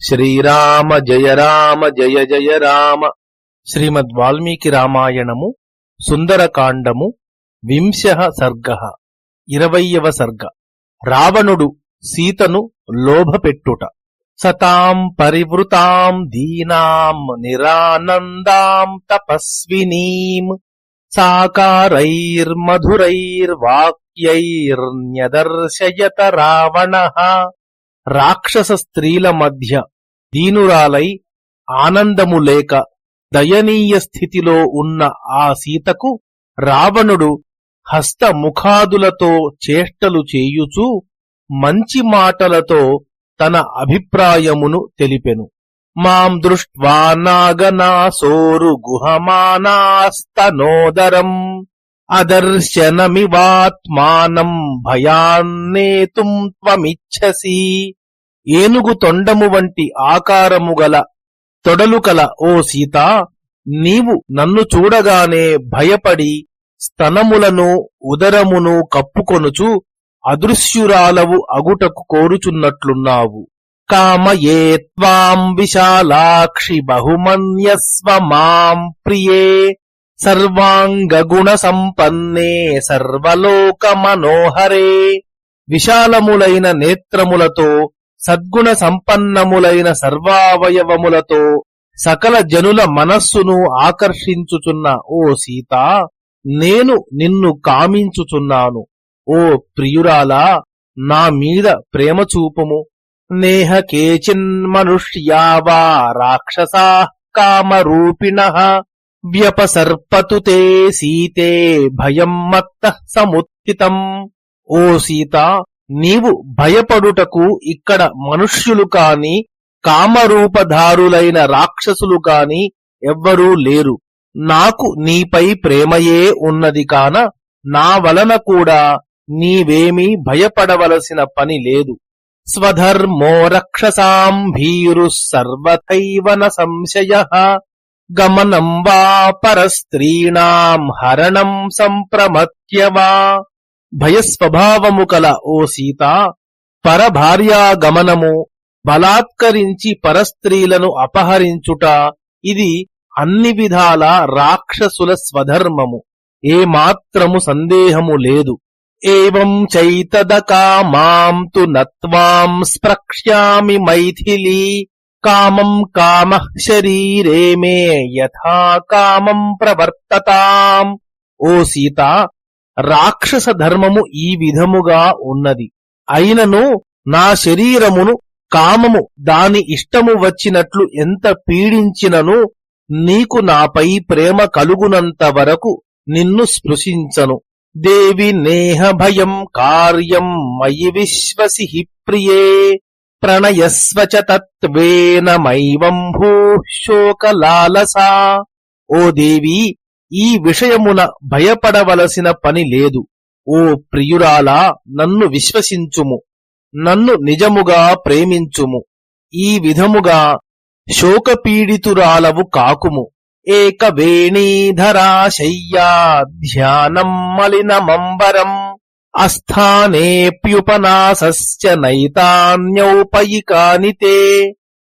శ్రీరామ జయ రామ జయ జయ రామ. శ్రీమద్ వాల్మీకి రామాయణము సుందరకాండము వింశ సర్గ. ఇరవయవ సర్గ. రావణుడు సీతను లోభపెట్టుట. సతాం పరివృతాం దీనాం నిరానందాం తపస్వినీం. సాకారైర్మధురైర్వాక్యైర్న్యదర్శయత రావణ. రాక్షస స్త్రీల మధ్య దీనురాలై ఆనందము లేక దయనీయ స్థితిలో ఉన్న ఆ సీతకు రావణుడు హస్తముఖాదులతో చేష్టలు చేయుచూ మంచి మాటలతో తన అభిప్రాయమును తెలిపెను. మాం దృష్ట్వా నాగనాసోరు గుహమానాస్తనోదరం అదర్శనమివాత్మానం భయాన్నేతుం త్వమిచ్చసి ఏనుగు తొండము వంటి ఆకారము గల తొడలు కల ఓ సీత నీవు నన్ను చూడగానే భయపడి స్తనములను ఉదరమును కప్పుకొనుచు అదృశ్యురాలవు అగుటకు కోరుచున్నట్లున్నావు. కామయే త్వాం విశాలాక్షి బహుమన్యస్వ మాం ప్రియే. సర్వాంగగుణ సంపన్నే సర్వలోక మనోహరే విశాలములైన నేత్రములతో సద్గుణ సంపన్నములైన సర్వావయవములతో సకల జనుల మనస్సును ఆకర్షించుచున్న ఓ సీత నేను నిన్ను కామించుచున్నాను. ఓ ప్రియురాలా నా మీద ప్రేమ చూపుము. నేహ కేచిన్మనుష్యావా రాక్షసా కామరూపిణ. వ్యపసర్పతు తే సీతే భయం మత్త సముత్తితం. ఓ సీత నీవు భయపడుటకు ఇక్కడ మనుష్యులు కాని కామరూపధారులైన రాక్షసులు కాని ఎవ్వరూ లేరు. నాకు నీపై ప్రేమయే ఉన్నది కాన నా వలన కూడా నీవేమీ భయపడవలసిన పని లేదు. స్వధర్మో రక్షసాం భీరు సర్వథైవ సంశయ. గమనం వా పరస్త్రీణాం హరణం సంప్రమత్యవా భయస్వభావము కల ఓ సీత పరభార్యాగమనము బలాత్కరించి పరస్త్రీలను అపహరించుట ఇది అన్ని విధాల రాక్షసుల స్వధర్మము. ఏమాత్రము సందేహము లేదు. ఏం చైతదకామాం తు నత్వాం స్ప్రక్ష్యామి మైథిలీ కామం కామ శరీరే మే యథా కామం ప్రవర్తతాం. ఓ సీత రాక్షస ధర్మము ఈ విధముగా ఉన్నది. అయినను నా శరీరమును కామము దాని ఇష్టము వచ్చినట్లు ఎంత పీడించినను నీకు నాపై ప్రేమ కలుగునంత వరకు నిన్ను స్పృశించను. దేవి నేహ భయం కార్యం మయి విశ్వసిహి ప్రియే ప్రణయస్వచ తత్వేన మైవం భూ శోకలాలసా. ఓ దేవి ఈ విషయమున భయపడవలసిన పని లేదు. ఓ ప్రియురాలా నన్ను విశ్వసించుము. నన్ను నిజముగా ప్రేమించుము. ఈ విధముగా శోకపీడితురాలవు కాకుము. ఏక ధ్యానం మలినమంబరం. అస్థానేప్యుపనాసస్య నైతాన్యౌపయికాని తే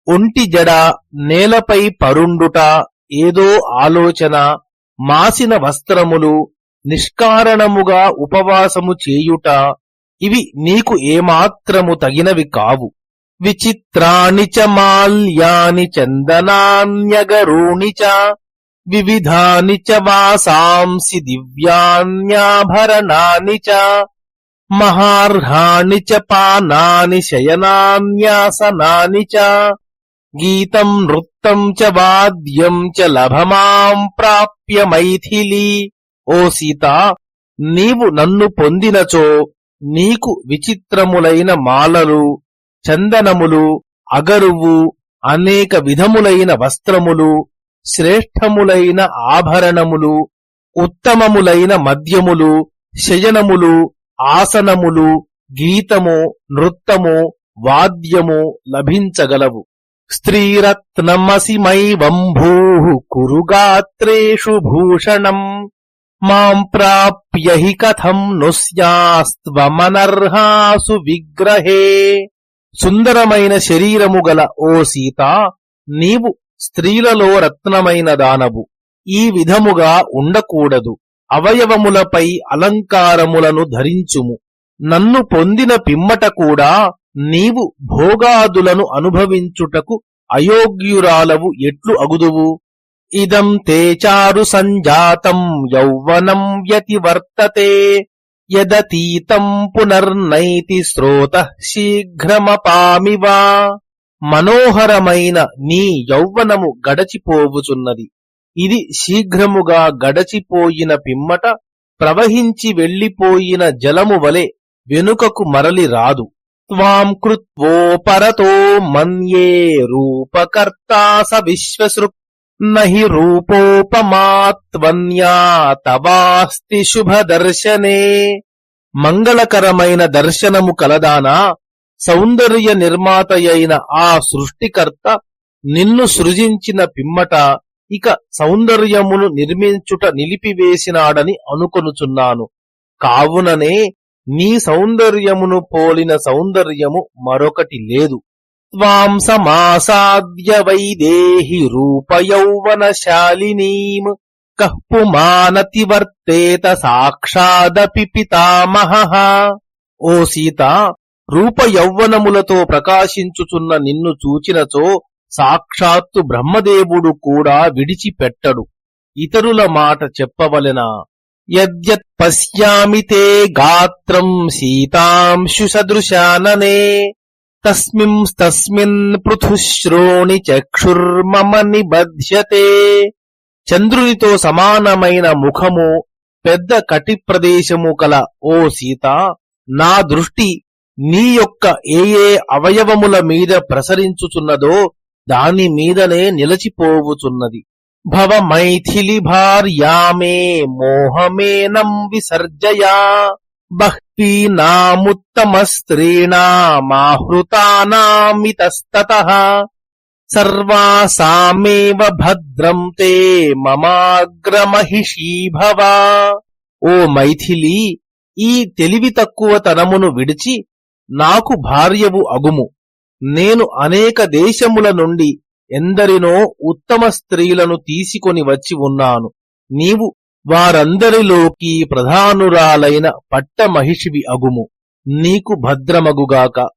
ఒంటి జడ నేలపై పరుండుట ఏదో ఆలోచన. మాసిన వస్త్రములు నిష్కారణముగా ఉపవాసము చేయుట ఇవి నీకు ఏమాత్రము తగినవి కావు. విచిత్రాణి చ మాల్యాని చందనాన్యగరూణి చ వివిధాని చ వాసాంసి దివ్యాన్యాభరణాని చ మహార్హాణి చ పానాని శయనాన్యాసనాని చ గీతం నృత్తం చ వాద్యం చ లభమాం ప్రాప్య మైథిలి ఓ సీత నీవు నన్ను పొందినచో నీకు విచిత్రములైన మాలలు చందనములు అగరువు అనేక విధములైన వస్త్రములు శ్రేష్టములైన ఆభరణములు ఉత్తమములైన మద్యములు శయనములు ఆసనములు గీతము నృత్తము వాద్యము లభించగలవు. స్త్రీరత్నమసిమైవంభూ కురుగాత్రేషు భూషణం మాం ప్రాప్య హి కథం నుస్యాస్త్వమనర్హాసు విగ్రహే సుందరమైన శరీరము గల ఓ సీత నీవు స్త్రీలలో రత్నమైన దానవు ఈ విధముగా ఉండకూడదు. అవయవములపై అలంకారములను ధరించుము. నన్ను పొందిన పిమ్మట కూడా నీవు భోగాదులను అనుభవించుటకు అయోగ్యురాలవు ఎట్లు అగుదువు? ఇదం తే చారు సంజాతం యౌవనం వ్యతివర్తతే యదతీతం పునర్నైతి శ్రోత శీఘ్రమపామివా మనోహరమైన నీ యౌవనము గడచిపోవుచున్నది. ఇది శీఘ్రముగా గడచిపోయిన పిమ్మట ప్రవహించి వెళ్ళిపోయిన జలము వలె వెనుకకు మరలి రాదు. త్వాం కృత్వోపరతో మన్యే రూపకర్తా స విశ్వసృక్ నహి రూపోపమాత్వన్యా తవాస్తి శుభదర్శనే మంగళకరమైన దర్శనము కలదానా సౌందర్య నిర్మాతయైన ఆ సృష్టికర్త నిన్ను సృజించిన పిమ్మట ఇక సౌందర్యమును నిర్మించుట నిలిపివేసినాడని అనుకొనుచున్నాను. కావుననే నీ సౌందర్యమును పోలిన సౌందర్యము మరొకటి లేదు. త్వాం సమాసాద్య వైదేహి రూపయౌవనశాలినీం కహ్పుమానతి వర్తేత సాక్షాదపి పితామహ. ఓ సీత రూప యౌవనములతో ప్రకాశించుచున్న నిన్ను చూచినచో సాక్షాత్తు బ్రహ్మదేవుడు కూడా విడిచిపెట్టడు. ఇతరుల మాట చెప్పవలెనా? యద్యత్ పశ్యామి తే గాత్రం సీతాంశు సదృశాననే తస్మింస్తస్మిన్ పృథుశ్రోణి చక్షుర్మమ నిబధ్యతే. చంద్రునితో సమానమైన ముఖము పెద్ద కటి ప్రదేశము కల ఓ సీత నా దృష్టి నీ యొక్క ఏ ఏ అవయవముల మీద ప్రసరించుచున్నదో దాని మీదనే నిలచిపోవుచున్నది. భవ మైథిలి భార్యామే మోహమేనం విసర్జయా బహ్వీనాముత్తమ స్త్రీణామాహృతానామితస్తత సర్వాసామేవ భద్రం తే మమాగ్రమహిషీ భవా ఓ మైథిలీ ఈ తెలివి తక్కువ తనమును విడిచి నాకు భార్యవు అగుము. నేను అనేక దేశముల నుండి ఎందరినో ఉత్తమ స్త్రీలను తీసుకొని వచ్చి ఉన్నాను. నీవు వారందరిలోకి ప్రధానురాలైన పట్టమహిషివి అగుము. నీకు భద్రమగుగాక.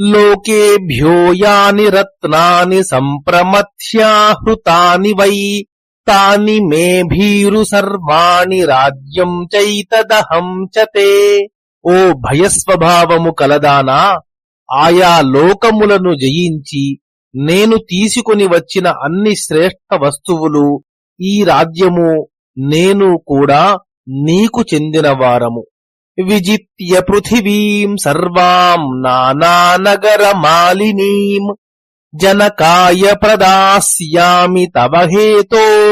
లోకేభ్యో యాని రత్నాని సంప్రమథ్యాహృతాని వై. తాని మే భీరు సర్వాణి రాజ్యం చైతదహం చతే ఓ భయస్వభావము కలదానా ఆయా లోకములను జయించి నేను తీసుకుని వచ్చిన అన్ని శ్రేష్ఠ వస్తువులు ఈ రాజ్యము నేను కూడా నీకు చెందిన వారము. విజిత్య పృథివీం సర్వాం నానానగర మాలినీం జనకాయ ప్రదాస్యామి తవ హేతోర్విలాసిని.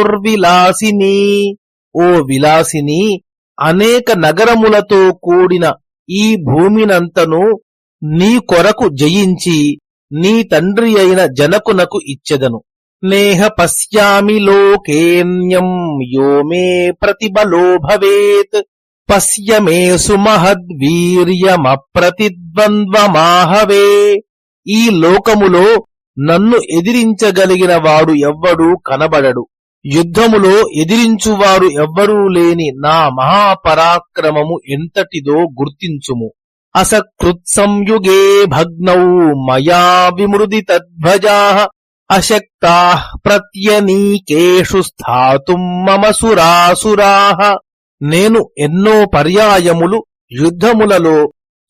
ఓ విలాసిని అనేక నగరములతో కూడిన ఈ భూమినంతను నీ కొరకు జయించి నీ తండ్రి అయిన జనకునకు ఇచ్చెదను. నేహ పశ్యామి లోకేన్యం యో మే ప్రతిబలో భవేత్ పశ్య మే సుమహద్వీర్యమప్రతిద్వంద్వమాహవే ఈ లోకములో నన్ను ఎదిరించగలిగిన వాడు ఎవ్వడూ కనబడడు. యుద్ధములో ఎదిరించువారు ఎవ్వరూ లేని నా మహాపరాక్రమము ఎంతటిదో గుర్తించుము. అసకృత్సంయుగే భగ్నౌ మయా విమృదితధ్వజా అశక్తా ప్రత్యనీకేషు స్థాతుం మమ సురాసురాః నేను ఎన్నో పర్యాయములు యుద్ధములలో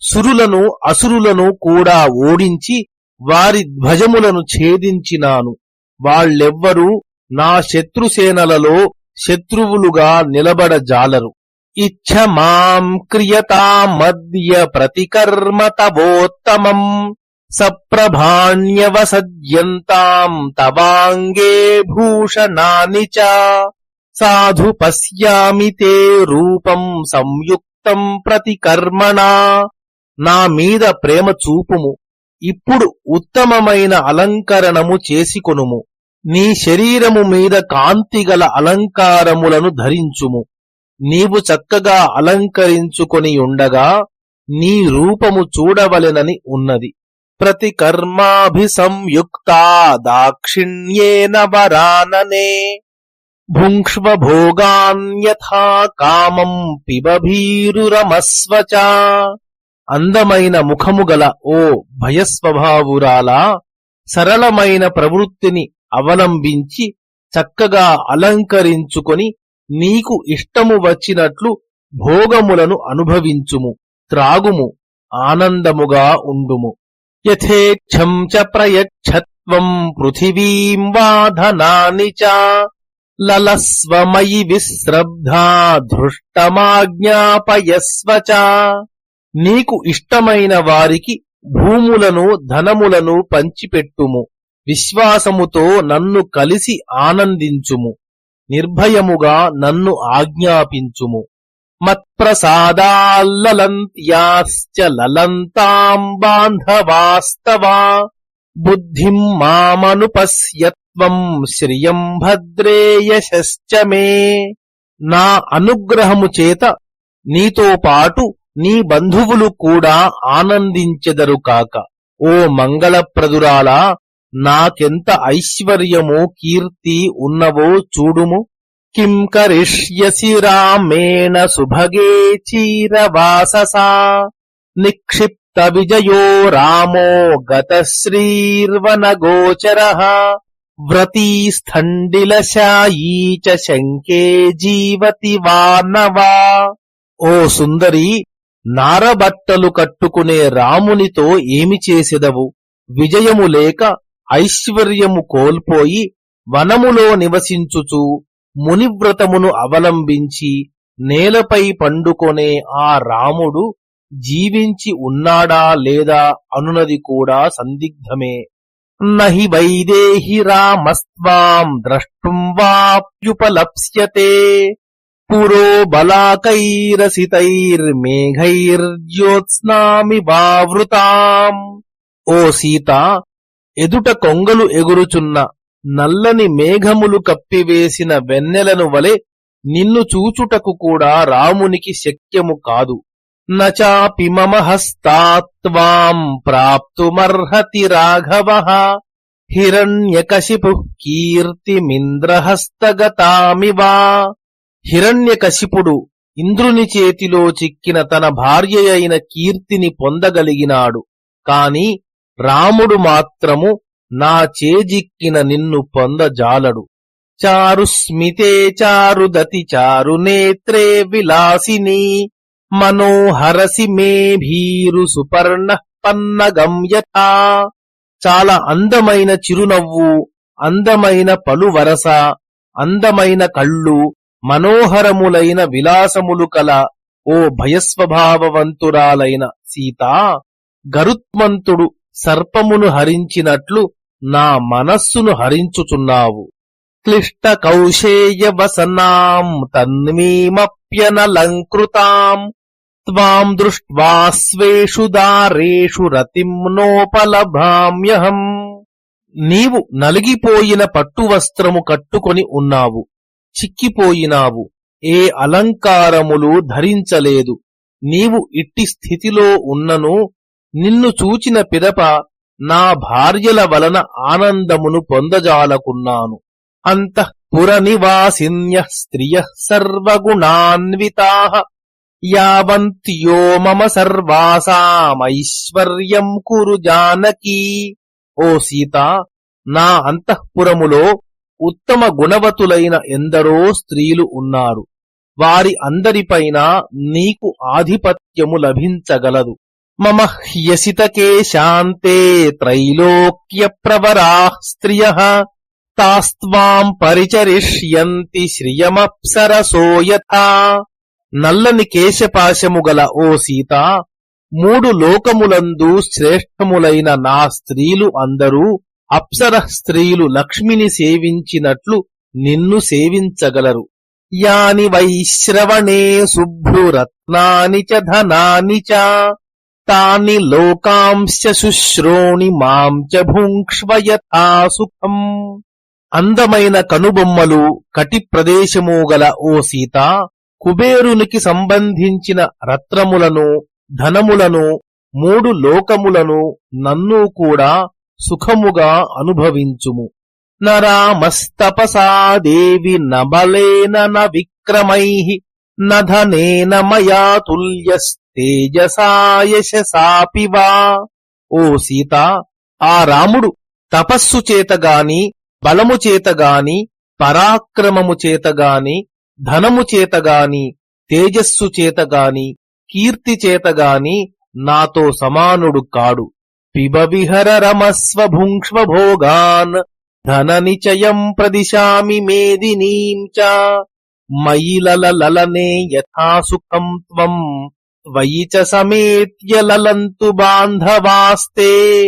సురులను అసురులను కూడా ఓడించి వారి ధ్వజములను ఛేదించినాను. వాళ్ళెవ్వరూ నా శత్రుసేనలలో శత్రువులుగా నిలబడజాలరు. ఇచ్ఛ మాం క్రియతామద్య ప్రతికర్మ తవోత్తమం సప్రభాణ్యవసద్యంతాం తవాంగే భూషణాని చ సాధు పశ్యామి తే రూపం సంయుక్తం ప్రతికర్మణా. నా మీద ప్రేమ చూపుము. ఇప్పుడు ఉత్తమమైన అలంకరణము చేసుకొనుము. నీ శరీరము మీద కాంతిగల అలంకారములను ధరించుము. నీవు చక్కగా అలంకరించుకొని ఉండగా నీ రూపము చూడవలెనని ఉన్నది. ప్రతి కర్మాభిసంయుక్తా దాక్షిణ్యేన వరాననే భుంక్ష్వ భోగాన్యథా కామం పిబభీరురమస్వచ. అందమైన ముఖము గల ఓ భయస్వభావురాలా సరళమైన ప్రవృత్తిని అవలంబించి చక్కగా అలంకరించుకొని నీకు ఇష్టము వచ్చినట్లు భోగములను అనుభవించుము త్రాగుము ఆనందముగా ఉండుము. యథేచ్ఛం చ ప్రయచ్ఛత్వం పృథివీం వాధనాని చ లలస్వమయి విశ్రబ్ధా ధృష్టమాజ్ఞాపయస్వ నీకు ఇష్టమైన వారికి భూములను ధనములను పంచిపెట్టుము విశ్వాసముతో నన్ను కలిసి ఆనందించుము. నిర్భయముగా నన్ను ఆజ్ఞాపించుము. మత్ప్రసాదాల్లలంత్యాశ్చ లలంతాం బాంధవాస్తవా. బుద్ధిం మామనుపశ్యత్వం శ్రియం భద్రే యశశ్చ మే. నా అనుగ్రహము చేత నీతో పాటు నీ బంధువులు కూడా ఆనందించెదరు కాక. ఓ మంగళప్రదురాలా నాకెంత ఐశ్వర్యము కీర్తి ఉన్నవో చూడుము. కిం కరిష్యసి రామేణ సుభగే చీరవాససా. నిక్షిప్త విజయో రామో గతశ్రీర్వన గోచర వ్రతీస్థండిలశాయీ చ శంకే జీవతి వానవా. ఓ సుందరి నారబట్టలు కట్టుకునే రామునితో ఏమి చేసెదవు? విజయము లేక ఐశ్వర్యము కోల్పోయి వనములో నివసించుచు మునివ్రతమును అవలంబించి నేలపై పండుకొనే ఆ రాముడు జీవించి ఉన్నాడా లేదా అనునది కూడా సందిగ్ధమే. నహి వైదేహి రామస్వాం ద్రష్టుం వాప్యుపలప్స్యతే. పురో బలాకైరసితైర్మేఘైర్జ్యోత్స్నామి వావృతాం. ఓ సీత ఎదుట కొంగలు ఎగురుచున్న నల్లని మేఘములు కప్పివేసిన వెన్నెలను వలె నిన్ను చూచుటకు కూడా రామునికి శక్యము కాదు. నచాపి మమ హస్తాత్వాం ప్రాప్తుమర్హతి రాఘవ. హిరణ్యకశిపు కీర్తిమింద్రహస్తగతామివా. హిరణ్యకశిపుడు ఇంద్రుని చేతిలో చిక్కిన తన భార్య అయిన కీర్తిని పొందగలిగినాడు. కాని రాముడు మాత్రము నా చేజిక్కిన నిన్ను పొందజాలడు చారుస్మితే చారుదతి చారు నేత్రే విలాసిని. మనోహరసి మే భీరు సుపర్ణ పన్నగమ్యత. చాలా అందమైన చిరునవ్వు అందమైన పలువరస అందమైన కళ్ళు మనోహరములైన విలాసములు కల ఓ భయస్వభావవంతురాలైన సీత. గరుత్మంతుడు సర్పమును హరించినట్లు నా మనస్సును హరించుచున్నావు. క్లిష్ట కౌశేయ వసనాం తన్మీమప్యనలంకృతాం. త్వాం దృష్ట్వాస్వేషు దారేషు రతిం నోపలభామ్యహం. నీవు నలిగిపోయిన పట్టు వస్త్రము కట్టుకొని ఉన్నావు. చిక్కిపోయినావు. ఏ అలంకారములు ధరించలేదు. నీవు ఇట్టి స్థితిలో ఉన్నను నిన్ను చూచిన పిదప నా భార్యల వలన ఆనందమును పొందజాలకున్నాను. అంతఃపుర నివాసిన్య స్త్రియ సర్వగుణాన్వితా. యావంత్యో మమ సర్వాసామైశ్వర్యం కురు జానకీ. ఓ సీత నా అంతఃపురములో ఉత్తమ గుణవతులైన ఎందరో స్త్రీలు ఉన్నారు. వారి అందరిపైన నీకు ఆధిపత్యము లభించగలదు. మమ హ్యసితకే శాంతే త్రైలోక్య ప్రవరా స్త్రియ తాస్త్వాం పరిచరిష్యంతి శ్రియమప్సరసో యథా నల్లని కేశపాశము గల ఓ సీత మూడు లోకములందు శ్రేష్టములైన నా స్త్రీలు అందరూ అప్సర స్త్రీలు లక్ష్మిని సేవించినట్లు నిన్ను సేవించగలరు యాని వైశ్రవణే శుభ్రురత్నాని చ ధనాని చ తాని లోకాంశ శుశ్రోణి మాం చ భుంక్ష్వ సుఖం అందమైన కనుబొమ్మలు కటి ప్రదేశము గల ఓ సీత కుబేరునికి సంబంధించిన రత్నములను ధనములను మూడు లోకములను నన్ను కూడా సుఖముగా అనుభవించుము. నరామస్తపసా దేవి నబలేన న విక్రమై నధనేన మయా తుల్యస్తేజసా యశసాపి వా. ఓ సీత ఆ రాముడు తపస్సు చేతగాని బలము చేతగాని పరాక్రమము చేతగాని ధనము చేతగాని తేజస్సు చేతగాని కీర్తి చేతగాని నాతో సమానుడు కాడు. పిబవిహర రమస్వ భుంక్ష్వ భోగాన్ ధన నిచయం ప్రదిశామి మేదినీం చ మయిలలలనే యథాసుఖం త్వం త్వయి చ సమేత్య లలంతు బాంధవాస్తే.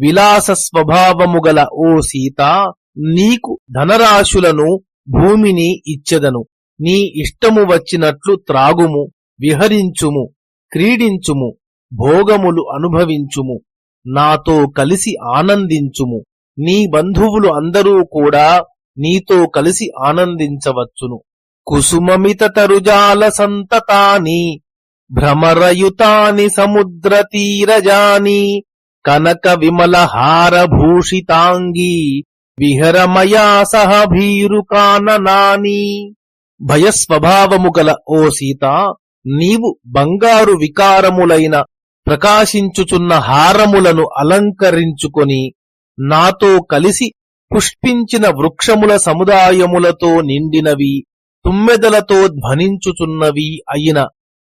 విలాస స్వభావము గల ఓ సీత నీకు ధనరాశులను భూమిని ఇచ్చెదను. నీ ఇష్టము వచ్చినట్లు త్రాగుము విహరించుము క్రీడించుము భోగములు అనుభవించుము నాతో కలిసి ఆనందించుము. నీ బంధువులు అందరూ కూడా నీతో కలిసి ఆనందించవచ్చును. కుసుమమిత తరుజాల సంతతాని భ్రమరయుతాని సముద్ర తీరజాని కనక విమల హారభూషితాంగీ విహరమయా సహ భీరుకాననాని భయస్వభావము గల ఓ సీత నీవు బంగారు వికారములైన ప్రకాశించుచున్న హారములను అలంకరించుకొని నాతో కలిసి పుష్పించిన వృక్షముల సముదాయములతో నిండినవి తుమ్మెదలతో ధ్వనించుచున్నవి అయిన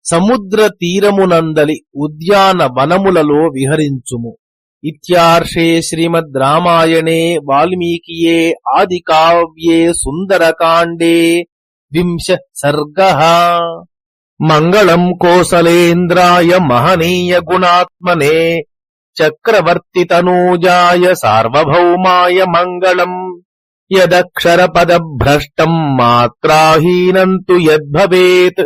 సముద్ర తీరమునందలి ఉద్యాన వనములలో విహరించుము. ఇత్యార్షే శ్రీమద్ రామాయణే వాల్మీకియే ఆది కావ్యే సుందరకాండే. వింశ సర్గ. మంగళం కోసలేంద్రాయ మహనీయ గుణాత్మనే. చక్రవర్తి తనూజాయ సార్వభౌమాయ మంగళం. యదక్షరపదభ్రష్టం మాత్రాహీనం తు యద్భవేత్.